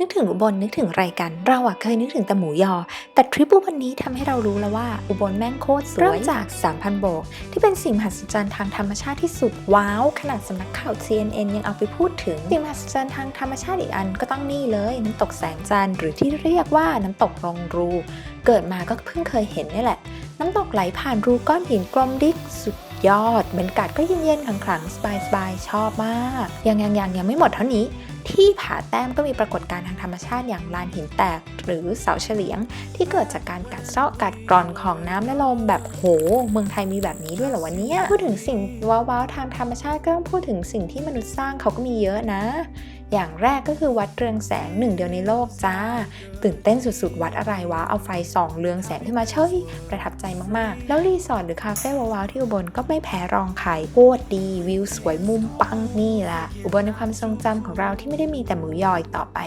นึกถึงอุบลนึกถึงอะไรกัน เราอะเคยนึกถึงแต่หมูยอ แต่ทริปอุบลนี้ทำให้เรารู้แล้วว่าอุบลแม่งโคตรสวย เริ่มจาก 3,000 โบก ที่เป็นสิ่งมหัศจรรย์ทางธรรมชาติที่สุด ว้าว ขนาดสำนักข่าว CNN ยังเอาไปพูดถึง สิ่งมหัศจรรย์ทางธรรมชาติอีกอันก็ต้องนี่เลย น้ำตกแสงจันทร์หรือที่เรียกว่าน้ำตกรงรู เกิดมาก็เพิ่งเคยเห็นนี่แหละ น้ำตกไหลผ่านรูก้อนหินกลมดิกสุดยอดบรรยากาศก็เย็นๆขลังๆสบายๆชอบมาก ยังยังยังยังไม่หมดเท่านี้ ที่ผาแต้มก็มีปรากฏการณ์ทางธรรมชาติอย่างลานหินแตก หรือเสาเฉลียง ที่เกิดจากการกัดเซาะกัดกร่อนของน้ำและลมแบบโห เมืองไทยมีแบบนี้ด้วยเหรอวะเนี้ยพูดถึงสิ่งว้าวๆทางธรรมชาติก็ต้องพูดถึงสิ่งที่มนุษย์สร้างเขาก็มีเยอะนะ อย่างแรกก็คือวัดเรืองแสงหนึ่งเดียวในโลกจ้า ตื่นเต้นสุดๆ วัดอะไรวะ เอาไฟส่องเรืองแสงขึ้นมาเฉยประทับใจมากๆ แล้วรีสอร์ทหรือคาเฟ่ว้าวๆที่อุบลก็ไม่แพ้รองใครโคตรดีวิวสวยมุมปังนี่ละอุบลในความทรงจำของเราที่ไม่ได้มีแต่หมูยออีกต่อไป